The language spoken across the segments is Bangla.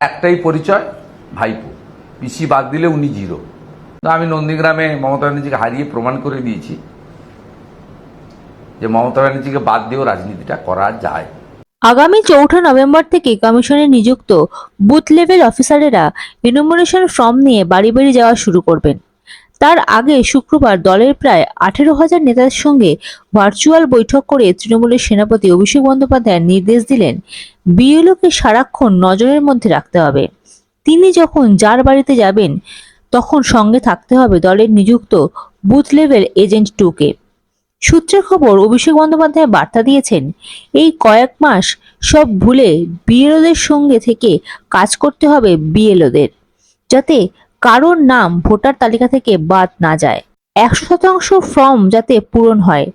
একটাই পরিচয়, ভাইপো। পিসি বাদ দিলে উনি জিরো। আমি নন্দীগ্রামে মমতা ব্যানার্জিকে হারিয়ে প্রমাণ করে দিয়েছি যে মমতা ব্যানার্জিকে বাদ দিয়েও রাজনীতিটা করা যায়। আগামী চৌঠা নভেম্বর থেকে কমিশনে নিযুক্ত বুথ লেভেল অফিসারেরা ইনোমিনেশন ফর্ম নিয়ে বাড়ি বাড়ি যাওয়া শুরু করবেন। তার আগে শুক্রবার দলের প্রায় আঠেরো হাজার নেতাদের সঙ্গে ভার্চুয়াল বৈঠক করে তৃণমূলের সেনাপতি অভিষেক বন্দ্যোপাধ্যায় নির্দেশ দিলেন, বিএলওকে সারাক্ষণ নজরের মধ্যে রাখতে হবে। তিনি যখন যার বাড়িতে যাবেন, তখন সঙ্গে থাকতে হবে দলের নিযুক্ত বুথ লেভেল এজেন্ট টুকে। সূত্রের খবর, অভিষেক বন্দ্যোপাধ্যায় বার্তা দিয়েছেন, এই কয়েক মাস সব ভুলে বিএলওদের সঙ্গে থেকে কাজ করতে হবে বিএলওদের, যাতে কারোর নাম ভোটার তালিকা থেকে বাদ না যায়। একশো শতাংশ ফর্ম যাতে পূরণ হয়,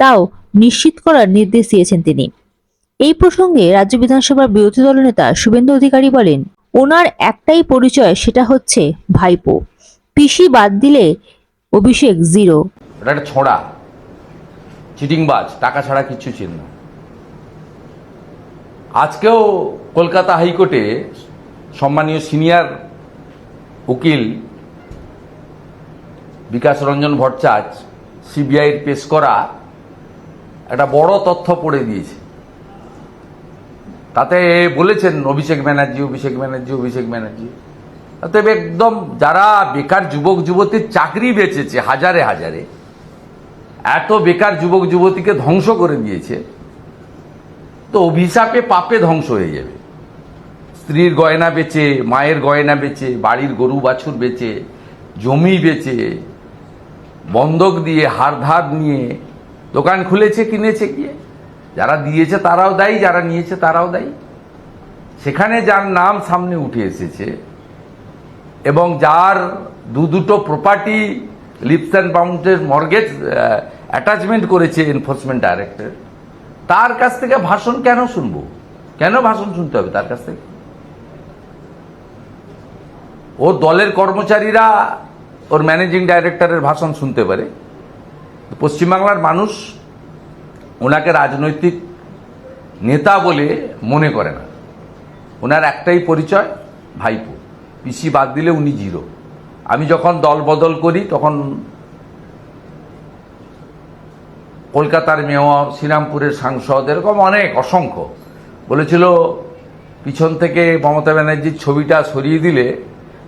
তাও নিশ্চিত করার নির্দেশ দিয়েছেন তিনি। এই প্রসঙ্গে রাজ্য বিধানসভার বিরোধী দলনেতা শুভেন্দু অধিকারী বলেন, ওনার একটাই পরিচয়, সেটা হচ্ছে ভাইপো। পিসি বাদ দিলে অভিষেক জিরো। একটা ছোঁড়া। চিটিংবাজ, টাকা ছাড়া কিচ্ছু ছিল না। আজকেও কলকাতা হাইকোর্টে সম্মানীয় সিনিয়র উকিল বিকাশ রঞ্জন ভট্টাচার্য সিবিআইয়ের পেশ করা একটা বড় তথ্য পড়ে দিয়েছে। তাতে বলেছেন অভিষেক ব্যানার্জি অভিষেক ব্যানার্জি অভিষেক ব্যানার্জি। অতএব একদম যারা বেকার যুবক যুবতীর চাকরি বেঁচেছে হাজারে হাজারে, এত বেকার যুবক, যুবতীকে ধ্বংস করে দিয়েছে, তো অভিশাপে পাপে ধ্বংস হয়ে যাবে। স্ত্রীর গয়না বেচে, মায়ের গয়না বেচে, বাড়ির গরু বাছুর বেচে, জমি বেচে, বন্ধক দিয়ে, হার ধার নিয়ে, দোকান খুলেছে, কিনেছে গিয়ে। যারা দিয়েছে তারাও দায়ী, যারা নিয়েছে তারাও দায়ী। সেখানে যার নাম সামনে উঠে এসেছে এবং যার দু দুটো প্রপার্টি লিপস অ্যান্ড বাউন্ডের মর্গেজ অ্যাটাচমেন্ট করেছে এনফোর্সমেন্ট ডাইরেক্টর তার কাছ থেকে ভাষণ কেন শুনব? কেন ভাষণ শুনতে হবে তার কাছ থেকে? ওর দলের কর্মচারীরা ওর ম্যানেজিং ডাইরেক্টরের ভাষণ শুনতে পারে। পশ্চিমবাংলার মানুষ ওনাকে রাজনৈতিক নেতা বলে মনে করে না। ওনার একটাই পরিচয়, ভাইপো। পিসি বাদ দিলে উনি জিরো। আমি যখন দল বদল করি, তখন কলকাতার মেয়র, শ্রীরামপুরের সাংসদ, এরকম অনেক, অসংখ্য বলেছিল, পিছন থেকে মমতা ব্যানার্জির ছবিটা সরিয়ে দিলে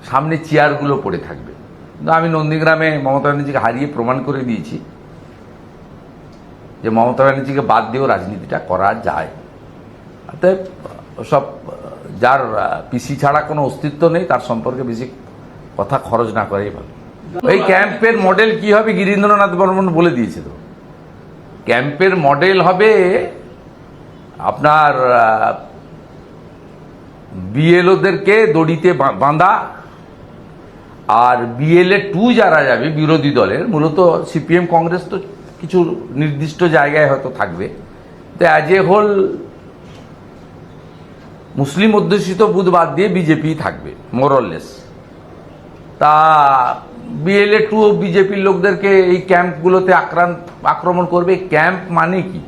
সামনে চেয়ারগুলো পড়ে থাকবে। কিন্তু আমি নন্দীগ্রামে মমতা ব্যানার্জিকে হারিয়ে প্রমাণ করে দিয়েছি যে মমতা ব্যানার্জিকে বাদ দিয়েও রাজনীতিটা করা যায়। অতএব সব যার পিসি ছাড়া কোনো অস্তিত্ব নেই তার সম্পর্কে বেশি কথা খরচ না করাই ভালো। এই ক্যাম্পের মডেল কি হবে গিরীন্দ্রনাথ বর্মন বলে দিয়েছে তো। ক্যাম্পের মডেল হবে আপনার বিএলওদেরকে দড়িতে বাঁধা আর বিএলএ টু যারা যাবে, বিরোধী দলের, মূলত সিপিএম কংগ্রেস তো কিছু নির্দিষ্ট জায়গায় হয়তো থাকবে। তো অ্যাজ এ হোল মুসলিম অধ্যুষিত বুধ বাদ দিয়ে বিজেপি থাকবে মোরলেস তা বিএলএ টু বিজেপির লোকদেরকে এই ক্যাম্পগুলোতে আক্রান্ত, আক্রমণ করবে। ক্যাম্প মানে কি?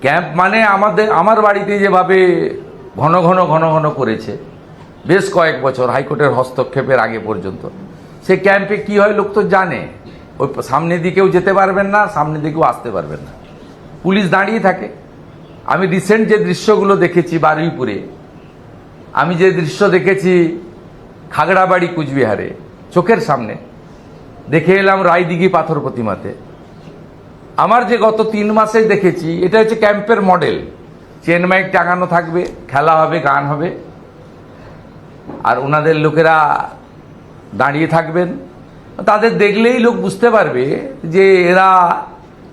ক্যাম্প মানে আমাদের, আমার বাড়িতে যেভাবে ঘন ঘন ঘন ঘন করেছে বেশ কয়েক বছর হাইকোর্টের হস্তক্ষেপের আগে পর্যন্ত। সে ক্যাম্পে কি হয় লোক তো জানে। ওই সামনের দিকেও যেতে পারবেন না, সামনে দিকেও আসতে পারবেন না। পুলিশ দাঁড়িয়ে থাকে। আমি রিসেন্ট যে দৃশ্যগুলো দেখেছি বারুইপুরে, আমি যে দৃশ্য দেখেছি খাগড়াবাড়ি, কুচবিহারে, চোখের সামনে, দেখে এলাম রায়দিঘি পাথর প্রতিমাতে। আমার যে গত তিন মাসে দেখেছি, এটা হচ্ছে ক্যাম্পের মডেল। চেন মাইক টাঙানো থাকবে, খেলা হবে, গান হবে। আর ওনাদের লোকেরা দাঁড়িয়ে থাকবেন। তাদের দেখলেই লোক বুঝতে পারবে যে এরা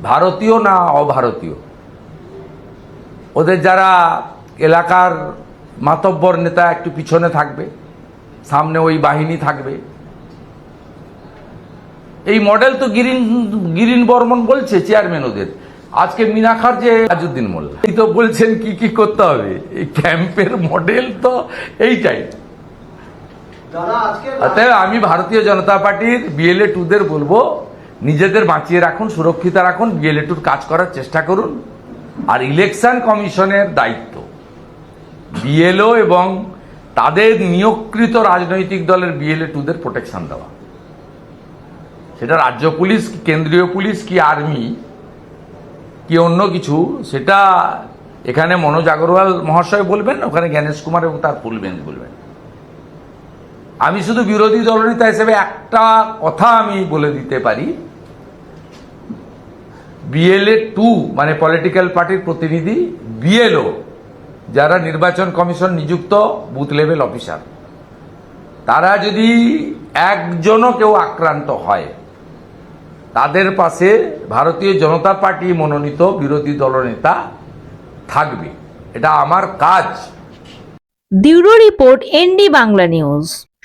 ভারতীয় না অভারতীয়। ওদের যারা এলাকার মাতব্বর নেতা একটু পিছনে থাকবে, সামনে ওই বাহিনী থাকবে। এই মডেল তো গিরিন গিরিন বর্মন বলছে, চেয়ারম্যান ওদের। আজকে মিনাখার যে আজউদ্দিন মোল্লা তো বলছেন কি কি করতে হবে? এই ক্যাম্পের মডেল তো এইটাই। অতএব আমি ভারতীয় জনতা পার্টির বিএলএ টুদের বলব, নিজেদের বাঁচিয়ে রাখুন, সুরক্ষিত রাখুন বিএলএ টুর কাজ করার চেষ্টা করুন। আর ইলেকশন কমিশনের দায়িত্ব। বিএলও এবং তাদের নিয়োগকৃত রাজনৈতিক দলের বিএলএ টুদের প্রোটেকশন দেওয়া। সেটা রাজ্য পুলিশ, কি কেন্দ্রীয় পুলিশ, কি আর্মি, কি অন্য কিছু, সেটা এখানে মনোজ আগরওয়াল মহাশয় বলবেন, ওখানে জ্ঞানেশ কুমার এবং তার ফুল বেঞ্চ বলবেন। আমি শুধু বিরোধী দলনেতা হিসেবে একটা কথা আমি বলে দিতে পারি। বিএলএ টু মানে পলিটিক্যাল পার্টির প্রতিনিধি বিএলও, যারা নির্বাচন কমিশন নিযুক্ত বুথ লেভেল অফিসার তারা যদি একজনও কেউ আক্রান্ত হয়, তাদের পাশে ভারতীয় জনতা পার্টি মনোনীত বিরোধী দলনেতা থাকবে। এটা আমার কাজ। Bureau report ND Bangla news.